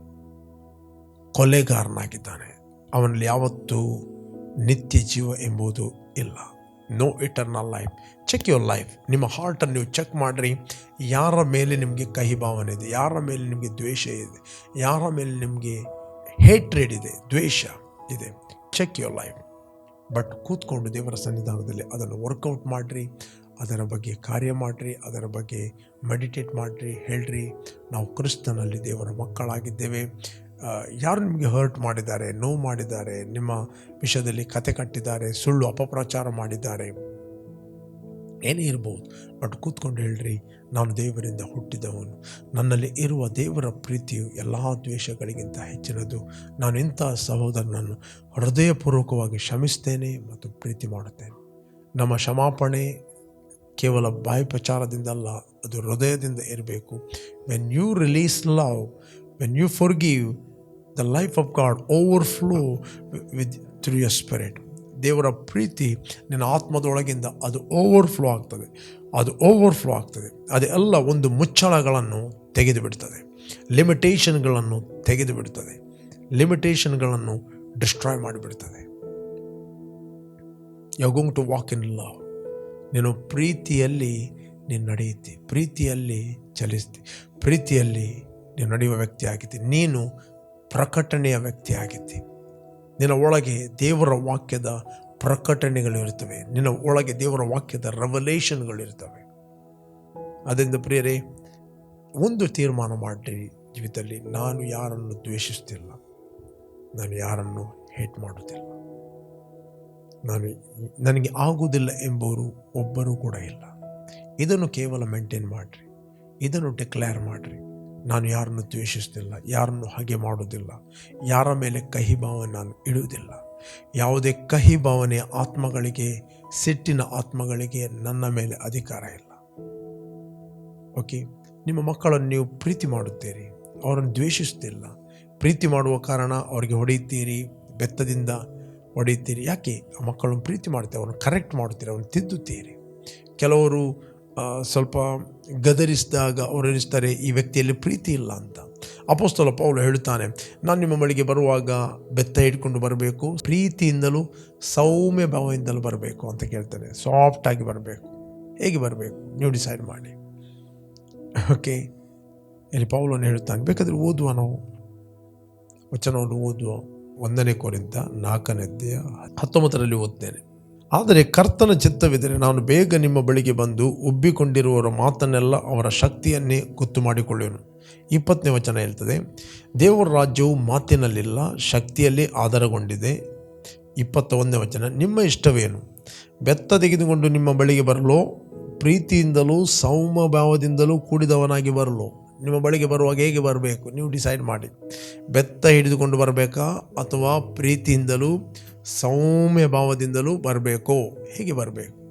C: ಕೊಲೆಗಾರನಾಗಿದ್ದಾನೆ. ಅವನಲ್ಲಿ ಯಾವತ್ತೂ ನಿತ್ಯ ಜೀವ ಎಂಬುದು ಇಲ್ಲ. No eternal life check your life ನಿಮ್ಮ ಹಾರ್ಟನ್ನು ನೀವು ಚೆಕ್ ಮಾಡಿರಿ. ಯಾರ ಮೇಲೆ ನಿಮಗೆ ಕಹಿ ಭಾವನೆ ಇದೆ? ಯಾರ ಮೇಲೆ ನಿಮಗೆ ದ್ವೇಷ ಇದೆ? ಯಾರ ಮೇಲೆ ನಿಮಗೆ ಹೇಟ್ರೆಡ್ ಇದೆ? ದ್ವೇಷ ಇದೆ. ಚೆಕ್ ಯುವರ್ ಲೈಫ್ ಬಟ್ ಕೂತ್ಕೊಂಡು ದೇವರ ಸನ್ನಿಧಾನದಲ್ಲಿ ಅದನ್ನು ವರ್ಕೌಟ್ ಮಾಡಿರಿ. ಅದರ ಬಗ್ಗೆ ಕಾರ್ಯ ಮಾಡಿರಿ. ಅದರ ಬಗ್ಗೆ ಮೆಡಿಟೇಟ್ ಮಾಡಿರಿ. ಹೇಳ್ರಿ. ನಾವು ಕ್ರಿಸ್ತನಲ್ಲಿ ದೇವರ ಮಕ್ಕಳಾಗಿದ್ದೇವೆ. ಯಾರು ನಿಮಗೆ ಹರ್ಟ್ ಮಾಡಿದ್ದಾರೆ, ನೋವು ಮಾಡಿದ್ದಾರೆ, ನಿಮ್ಮ ವಿಷಯದಲ್ಲಿ ಕತೆ ಕಟ್ಟಿದ್ದಾರೆ, ಸುಳ್ಳು ಅಪಪ್ರಚಾರ ಮಾಡಿದ್ದಾರೆ? ಏನೇ ಇರ್ಬೋದು ಬಟ್ ಕೂತ್ಕೊಂಡು ಹೇಳ್ರಿ, ನಾನು ದೇವರಿಂದ ಹುಟ್ಟಿದವನು. ನನ್ನಲ್ಲಿ ಇರುವ ದೇವರ ಪ್ರೀತಿಯು ಎಲ್ಲ ದ್ವೇಷಗಳಿಗಿಂತ ಹೆಚ್ಚಿನದು. ನಾನು ಇಂಥ ಸಹೋದರನನ್ನು ಹೃದಯಪೂರ್ವಕವಾಗಿ ಕ್ಷಮಿಸ್ತೇನೆ ಮತ್ತು ಪ್ರೀತಿ ಮಾಡುತ್ತೇನೆ. ನಮ್ಮ ಕ್ಷಮಾಪಣೆ ಕೇವಲ ಬಾಯಿ ಪ್ರಚಾರದಿಂದಲ್ಲ ಅದು ಹೃದಯದಿಂದ ಇರಬೇಕು. When you release love you forgive the life of God overflow with through your spirit ದೇವರ ಪ್ರೀತಿ ನಿನ್ನ ಆತ್ಮದೊಳಗಿಂದ ಅದು ಓವರ್ಫ್ಲೋ ಆಗ್ತದೆ. ಅದು ಓವರ್ಫ್ಲೋ ಆಗ್ತದೆ. ಅದೆಲ್ಲ ಒಂದು ಮುಚ್ಚಳಗಳನ್ನು ತೆಗೆದು ಬಿಡ್ತದೆ ಲಿಮಿಟೇಷನ್ಗಳನ್ನು ತೆಗೆದು ಬಿಡ್ತದೆ ಲಿಮಿಟೇಷನ್ಗಳನ್ನು destroy ಮಾಡಿಬಿಡ್ತದೆ. You going to walk in love. ನೀನು ಪ್ರೀತಿಯಲ್ಲಿ ನೀನು ನಡೆಯುತ್ತಿ. ಪ್ರೀತಿಯಲ್ಲಿ ಚಲಿಸ್ತಿ. ಪ್ರೀತಿಯಲ್ಲಿ ನೀನು ನಡೆಯುವ ವ್ಯಕ್ತಿ ಆಗಿದ್ದಿ ನೀನು ಪ್ರಕಟಣೆಯ ವ್ಯಕ್ತಿ ಆಗಿದ್ದಿ ನಿನ್ನ ಒಳಗೆ ದೇವರ ವಾಕ್ಯದ ಪ್ರಕಟಣೆಗಳು ಇರ್ತವೆ ನಿನ್ನ ಒಳಗೆ ದೇವರ ವಾಕ್ಯದ ರೆವಲೇಷನ್ಗಳು ಇರ್ತವೆ ಅದರಿಂದ ಪ್ರಿಯರೇ, ಒಂದು ತೀರ್ಮಾನ ಮಾಡಿರಿ ಜೀವಿತದಲ್ಲಿ. ನಾನು ಯಾರನ್ನು ದ್ವೇಷಿಸ್ತಿಲ್ಲ. ನಾನು ಯಾರನ್ನು ಹೇಟ್ ಮಾಡುತ್ತಿಲ್ಲ. ನಾನು ನನಗೆ ಆಗುವುದಿಲ್ಲ ಎಂಬವರು ಒಬ್ಬರೂ ಕೂಡ ಇಲ್ಲ. ಇದನ್ನು ಕೇವಲ ಮೇಂಟೈನ್ ಮಾಡಿರಿ. ಇದನ್ನು ಡಿಕ್ಲೇರ್ ಮಾಡಿರಿ. ನಾನು ಯಾರನ್ನು ದ್ವೇಷಿಸ್ತಿಲ್ಲ, ಯಾರನ್ನು ಹಾಗೆ ಮಾಡೋದಿಲ್ಲ ಯಾರ ಮೇಲೆ ಕಹಿ ಭಾವನೆ ನಾನು ಇಡುವುದಿಲ್ಲ. ಯಾವುದೇ ಕಹಿ ಭಾವನೆ ಆತ್ಮಗಳಿಗೆ, ಸಿಟ್ಟಿನ ಆತ್ಮಗಳಿಗೆ ನನ್ನ ಮೇಲೆ ಅಧಿಕಾರ ಇಲ್ಲ. ಓಕೆ ನಿಮ್ಮ ಮಕ್ಕಳನ್ನು ನೀವು ಪ್ರೀತಿ ಮಾಡುತ್ತೀರಿ, ಅವರನ್ನು ದ್ವೇಷಿಸ್ತಿಲ್ಲ ಪ್ರೀತಿ ಮಾಡುವ ಕಾರಣ ಅವರಿಗೆ ಹೊಡೆಯುತ್ತೀರಿ, ಬೆತ್ತದಿಂದ ಹೊಡೆಯುತ್ತೀರಿ. ಯಾಕೆ? ಆ ಮಕ್ಕಳನ್ನು ಪ್ರೀತಿ ಮಾಡ್ತೀರಿ ಅವ್ರನ್ನ ಕರೆಕ್ಟ್ ಮಾಡುತ್ತೀರಿ, ಅವ್ರನ್ನ ತಿದ್ದುತ್ತೀರಿ. ಕೆಲವರು ಸ್ವಲ್ಪ ಗದರಿಸಿದಾಗ ಅವರು ಎನಿಸ್ತಾರೆ ಈ ವ್ಯಕ್ತಿಯಲ್ಲಿ ಪ್ರೀತಿ ಇಲ್ಲ ಅಂತ. ಅಪೋಸ್ತಲ ಪೌಲು ಹೇಳುತ್ತಾನೆ, ನಾನು ನಿಮ್ಮ ಬಳಿಗೆ ಬರುವಾಗ ಬೆತ್ತ ಇಟ್ಕೊಂಡು ಬರಬೇಕು, ಪ್ರೀತಿಯಿಂದಲೂ ಸೌಮ್ಯ ಭಾವದಿಂದಲೂ ಬರಬೇಕು, ಅಂತ ಕೇಳ್ತಾನೆ. ಸಾಫ್ಟಾಗಿ ಬರಬೇಕು, ಹೇಗೆ ಬರಬೇಕು? ನೀವು ಡಿಸೈಡ್ ಮಾಡಿ. ಓಕೆ ಇಲ್ಲಿ ಪೌಲನ್ನು ಹೇಳುತ್ತಾನೆ, ಬೇಕಾದರೆ ಓದುವ ನಾವು. ವಚನವನ್ನು ಓದುವ ಒಂದನೇ ಕೋರಿಂದ ನಾಲ್ಕನೇದ್ದೆಯ ಹತ್ತೊಂಬತ್ತರಲ್ಲಿ ಓದ್ತೇನೆ. ಆದರೆ ಕರ್ತನ ಚಿತ್ತವಿದ್ದರೆ ನಾನು ಬೇಗ ನಿಮ್ಮ ಬಳಿಗೆ ಬಂದು ಉಬ್ಬಿಕೊಂಡಿರುವವರ ಮಾತನ್ನೆಲ್ಲ ಅವರ ಶಕ್ತಿಯನ್ನೇ ಗೊತ್ತು ಮಾಡಿಕೊಳ್ಳುವೆನು. ಇಪ್ಪತ್ತನೇ ವಚನ ಹೇಳ್ತದೆ, ದೇವರ ರಾಜ್ಯವು ಮಾತಿನಲ್ಲಿಲ್ಲ, ಶಕ್ತಿಯಲ್ಲಿ ಆಧಾರಗೊಂಡಿದೆ. ಇಪ್ಪತ್ತ ಒಂದನೇ ವಚನ, ನಿಮ್ಮ ಇಷ್ಟವೇನು? ಬೆತ್ತ ತೆಗೆದುಕೊಂಡು ನಿಮ್ಮ ಬಳಿಗೆ ಬರಲೋ? ಪ್ರೀತಿಯಿಂದಲೂ ಸೌಮ್ಯಭಾವದಿಂದಲೂ ಕೂಡಿದವನಾಗಿ ಬರಲೋ? ನಿಮ್ಮ ಬಳಿಗೆ ಬರುವಾಗ ಹೇಗೆ ಬರಬೇಕು? ನೀವು ಡಿಸೈಡ್ ಮಾಡಿ. ಬೆತ್ತ ಹಿಡಿದುಕೊಂಡು ಬರಬೇಕಾ ಅಥವಾ ಪ್ರೀತಿಯಿಂದಲೂ ಸೌಮ್ಯ ಭಾವದಿಂದಲೂ ಬರಬೇಕು. ಹೇಗೆ ಬರಬೇಕು?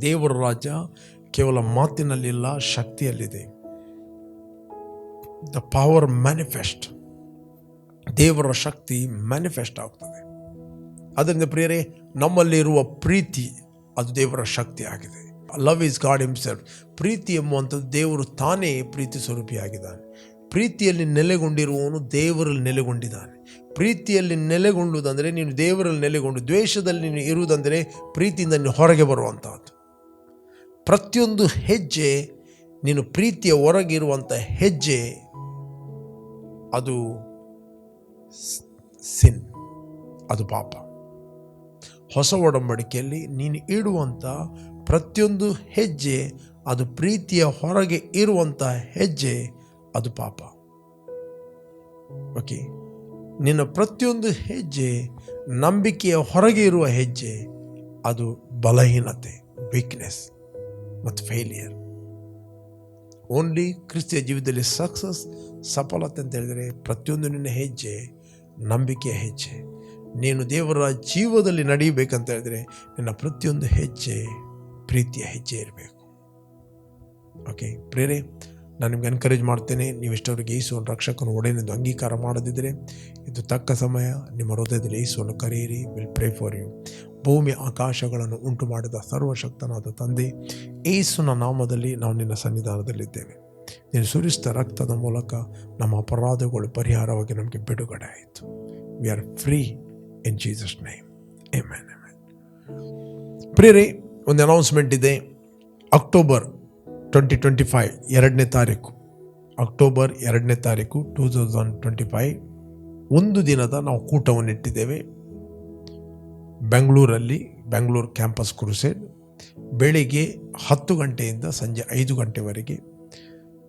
C: ದೇವರ ರಾಜ್ಯ ಕೇವಲ ಮಾತಿನಲ್ಲಿಲ್ಲ, ಶಕ್ತಿಯಲ್ಲಿದೆ. ದ ಪವರ್ ಮ್ಯಾನಿಫೆಸ್ಟ್ ದೇವರ ಶಕ್ತಿ ಮ್ಯಾನಿಫೆಸ್ಟ್ ಆಗ್ತದೆ. ಅದರಿಂದ ಪ್ರಿಯರೇ ನಮ್ಮಲ್ಲಿರುವ ಪ್ರೀತಿ, ಅದು ದೇವರ ಶಕ್ತಿ ಆಗಿದೆ. ಲವ್ ಈಸ್ ಗಾಡ್ ಹಿಮ್ಸೆಲ್ಫ್ ಪ್ರೀತಿ ಎಂಬುವಂಥದ್ದು ದೇವರು ತಾನೇ ಪ್ರೀತಿ ಸ್ವರೂಪಿಯಾಗಿದ್ದಾನೆ. ಪ್ರೀತಿಯಲ್ಲಿ ನೆಲೆಗೊಂಡಿರುವವನು ದೇವರಲ್ಲಿ ನೆಲೆಗೊಂಡಿದ್ದಾನೆ. ಪ್ರೀತಿಯಲ್ಲಿ ನೆಲೆಗೊಳ್ಳುವುದಂದರೆ ನೀನು ದೇವರಲ್ಲಿ ನೆಲೆಗೊಂಡು ದ್ವೇಷದಲ್ಲಿ ನೀನು ಇರುವುದಂದರೆ ಪ್ರೀತಿಯಿಂದ ನೀನು ಹೊರಗೆ ಬರುವಂತಹದ್ದು. ಪ್ರತಿಯೊಂದು ಹೆಜ್ಜೆ ನೀನು ಪ್ರೀತಿಯ ಹೊರಗಿರುವಂಥ ಹೆಜ್ಜೆ, ಅದು ಸಿನ್ ಅದು ಪಾಪ. ಹೊಸ ಒಡಂಬಡಿಕೆಯಲ್ಲಿ ನೀನು ಇಡುವಂಥ ಪ್ರತಿಯೊಂದು ಹೆಜ್ಜೆ, ಅದು ಪ್ರೀತಿಯ ಹೊರಗೆ ಇರುವಂಥ ಹೆಜ್ಜೆ, ಅದು ಪಾಪ. ಓಕೆ ನಿನ್ನ ಪ್ರತಿಯೊಂದು ಹೆಜ್ಜೆ ನಂಬಿಕೆಯ ಹೊರಗೆ ಇರುವ ಹೆಜ್ಜೆ. ಅದು ಬಲಹೀನತೆ ವೀಕ್ನೆಸ್ ಮತ್ತು ಫೇಲಿಯರ್ ಓನ್ಲಿ ಕ್ರಿಸ್ತಿಯ ಜೀವಿತದಲ್ಲಿ ಸಕ್ಸಸ್ ಸಫಲತೆ ಅಂತ ಹೇಳಿದರೆ ಪ್ರತಿಯೊಂದು ನಿನ್ನ ಹೆಜ್ಜೆ ನಂಬಿಕೆಯ ಹೆಜ್ಜೆ. ನೀನು ದೇವರ ಜೀವದಲ್ಲಿ ನಡೆಯಬೇಕಂತ ಹೇಳಿದರೆ ನಿನ್ನ ಪ್ರತಿಯೊಂದು ಹೆಜ್ಜೆ ಪ್ರೀತಿಯ ಹೆಜ್ಜೆ ಇರಬೇಕು. ಓಕೆ ಪ್ರೇರೆ ನಾನು ನಿಮ್ಗೆ ಎನ್ಕರೇಜ್ ಮಾಡ್ತೇನೆ. ನೀವು ಇಷ್ಟವರೆಗೆ ಯೇಸುವನ್ನು ರಕ್ಷಕನು ಒಡೆಯನೆಂದು ಅಂಗೀಕಾರ ಮಾಡದಿದ್ದರೆ ಇದು ತಕ್ಕ ಸಮಯ ನಿಮ್ಮ ಹೃದಯದಲ್ಲಿ ಯೇಸುವನ್ನು ಕರೆಯಿರಿ. ವಿಲ್ ಪ್ರೇ ಫಾರ್ ಯು ಭೂಮಿ ಆಕಾಶಗಳನ್ನು ಉಂಟು ಮಾಡಿದ ಸರ್ವಶಕ್ತನಾದ ತಂದೆ, ಏಸುನ ನಾಮದಲ್ಲಿ ನಾವು ನಿನ್ನ ಸನ್ನಿಧಾನದಲ್ಲಿದ್ದೇವೆ. ನೀನು ಸುರಿಸಿದ ರಕ್ತದ ಮೂಲಕ ನಮ್ಮ ಅಪರಾಧಗಳು ಪರಿಹಾರವಾಗಿ ನಮಗೆ ಬಿಡುಗಡೆ ಆಯಿತು. We are free in Jesus name A amen ಪ್ರೇರಿ ಒಂದು ಅನೌನ್ಸ್ಮೆಂಟ್ ಇದೆ. ಅಕ್ಟೋಬರ್ ಟ್ವೆಂಟಿ ಟ್ವೆಂಟಿ ಫೈವ್ ಎರಡನೇ ತಾರೀಕು. ಅಕ್ಟೋಬರ್ ಎರಡನೇ ತಾರೀಕು ಟೂ ತೌಸಂಡ್ ಟ್ವೆಂಟಿ ಫೈವ್ ಒಂದು ದಿನದ ನಾವು ಕೂಟವನ್ನು ಇಟ್ಟಿದ್ದೇವೆ ಬೆಂಗಳೂರಲ್ಲಿ ಬೆಂಗಳೂರು ಕ್ಯಾಂಪಸ್ ಕುರುಸೇಡ್, ಬೆಳಿಗ್ಗೆ ಹತ್ತು ಗಂಟೆಯಿಂದ ಸಂಜೆ ಐದು ಗಂಟೆವರೆಗೆ.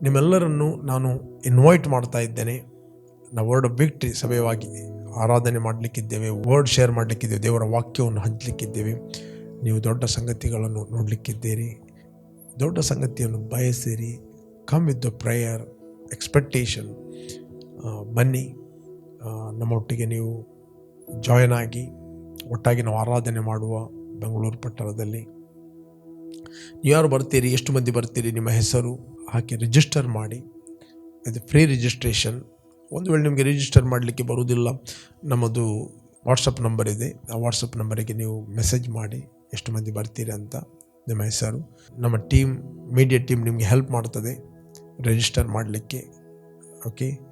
C: ನಿಮ್ಮೆಲ್ಲರನ್ನು ನಾನು ಇನ್ವೈಟ್ ಮಾಡ್ತಾ ಇದ್ದೇನೆ. ನಾವು ವರ್ಡ್ ಆಫ್ ವಿಕ್ಟ್ರಿ ಸಭೆಯವಾಗಿ ಆರಾಧನೆ ಮಾಡಲಿಕ್ಕಿದ್ದೇವೆ, ವರ್ಡ್ ಶೇರ್ ಮಾಡಲಿಕ್ಕಿದ್ದೇವೆ, ದೇವರ ವಾಕ್ಯವನ್ನು ಹಂಚಲಿಕ್ಕಿದ್ದೇವೆ. ನೀವು ದೊಡ್ಡ ಸಂಗತಿಗಳನ್ನು ನೋಡಲಿಕ್ಕಿದ್ದೀರಿ. ದೊಡ್ಡ ಸಂಗತಿಯನ್ನು ಬಯಸಿರಿ. Come with the prayer expectation ಬನ್ನಿ. ನಮ್ಮೊಟ್ಟಿಗೆ ನೀವು ಜಾಯ್ನ್ ಆಗಿ ಒಟ್ಟಾಗಿ ನಾವು ಆರಾಧನೆ ಮಾಡುವ ಬೆಂಗಳೂರು ಪಟ್ಟಣದಲ್ಲಿ. ಯಾರು ಬರ್ತೀರಿ, ಎಷ್ಟು ಮಂದಿ ಬರ್ತೀರಿ, ನಿಮ್ಮ ಹೆಸರು ಹಾಕಿ ರಿಜಿಸ್ಟರ್ ಮಾಡಿ. ಇದು ಫ್ರೀ ರಿಜಿಸ್ಟ್ರೇಷನ್ ಒಂದು ವೇಳೆ ನಿಮಗೆ ರಿಜಿಸ್ಟರ್ ಮಾಡಲಿಕ್ಕೆ ಬರುವುದಿಲ್ಲ, ನಮ್ಮದು ವಾಟ್ಸಪ್ ನಂಬರ್ ಇದೆ. ಆ ವಾಟ್ಸಪ್ ನಂಬರಿಗೆ ನೀವು ಮೆಸೇಜ್ ಮಾಡಿ ಎಷ್ಟು ಮಂದಿ ಬರ್ತೀರಿ ಅಂತ ನಿಮ್ಮ ಹೆಸರು. ನಮ್ಮ ಟೀಮ್ ಮೀಡಿಯಾ ಟೀಮ್ ನಿಮಗೆ ಹೆಲ್ಪ್ ಮಾಡ್ತದೆ ರಿಜಿಸ್ಟರ್ ಮಾಡಲಿಕ್ಕೆ. ಓಕೆ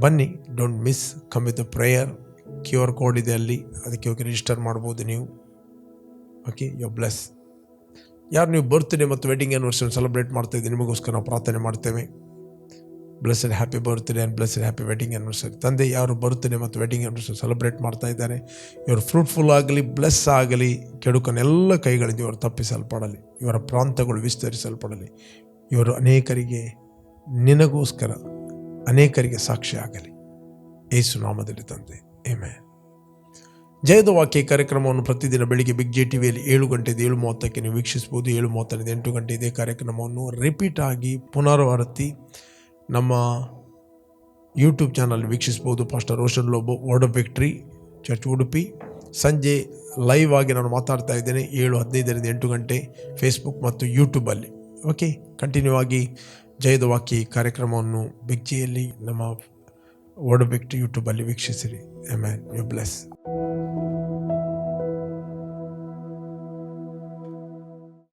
C: ಬನ್ನಿ don't miss come with prayer Q R code ಇದೆ ಅಲ್ಲಿ, ಅದಕ್ಕೆ ಹೋಗಿ ರಿಜಿಸ್ಟರ್ ಮಾಡ್ಬೋದು ನೀವು. ಓಕೆ ಯು ಬ್ಲೆಸ್ ಯಾರು ನೀವು ಬರ್ತ್ಡೇ ಮತ್ತು ವೆಡ್ಡಿಂಗ್ ಆ್ಯನಿವರ್ಸರಿ ಸೆಲೆಬ್ರೇಟ್ ಮಾಡ್ತಾ ಇದ್ದೀನಿ ನಿಮಗೋಸ್ಕರ ನಾವು ಪ್ರಾರ್ಥನೆ ಮಾಡ್ತೇವೆ. Blessed happy birthday and blessed happy wedding anniversary ತಂದೆ, ಯಾರು ಬರ್ತ್ಡೇ ಮತ್ತು ವೆಡ್ಡಿಂಗ್ ಆ್ಯನಿವರ್ಸರಿ ಸೆಲೆಬ್ರೇಟ್ ಮಾಡ್ತಾ ಇದ್ದಾರೆ ಇವರು ಫ್ರೂಟ್ಫುಲ್ ಆಗಲಿ ಬ್ಲೆಸ್ ಆಗಲಿ ಕೆಡುಕನೆಲ್ಲ ಕೈಗಳಿಂದ ಇವರು ತಪ್ಪಿಸಲ್ಪಡಲಿ. ಇವರ ಪ್ರಾಂತಗಳು ವಿಸ್ತರಿಸಲ್ಪಡಲಿ. ಇವರು ಅನೇಕರಿಗೆ ನಿನಗೋಸ್ಕರ ಅನೇಕರಿಗೆ ಸಾಕ್ಷಿಯಾಗಲಿ ಏಸು ನಾಮದಲ್ಲಿ ತಂದೆ. ಏಮೆ ಜಯದ ವಾಕ್ಯ ಕಾರ್ಯಕ್ರಮವನ್ನು ಪ್ರತಿದಿನ ಬೆಳಿಗ್ಗೆ ಬಿಗ್ ಜೆ ಟಿ ವಿಯಲ್ಲಿ ಏಳು ಗಂಟೆದು ಏಳು ಮೂವತ್ತಕ್ಕೆ ನೀವು ವೀಕ್ಷಿಸ್ಬೋದು ಏಳು ಮೂವತ್ತರಿಂದ ಎಂಟು ಗಂಟೆ ಇದೇ ಕಾರ್ಯಕ್ರಮವನ್ನು ರಿಪೀಟ್ ಆಗಿ ಪುನರಾವರ್ತಿ ನಮ್ಮ YouTube channel ವೀಕ್ಷಿಸ್ಬೋದು pastor Roshan Lobo Word of Victory Church Udupi ಸಂಜೆ ಲೈವ್ ಆಗಿ ನಾನು ಮಾತಾಡ್ತಾ ಇದ್ದೇನೆ ಏಳು ಹದಿನೈದರಿಂದ ಎಂಟು ಗಂಟೆ ಫೇಸ್ಬುಕ್ ಮತ್ತು ಯೂಟ್ಯೂಬಲ್ಲಿ ಓಕೆ ಕಂಟಿನ್ಯೂ ಆಗಿ ಜಯದ ವಾಕ್ಯ ಈ ಕಾರ್ಯಕ್ರಮವನ್ನು ಬಿಗ್ ಜಿಯಲ್ಲಿ ನಮ್ಮ ವರ್ಡ್ ಬಿಕ್ಟ್ ಯೂಟ್ಯೂಬಲ್ಲಿ ವೀಕ್ಷಿಸಿರಿ. M U bless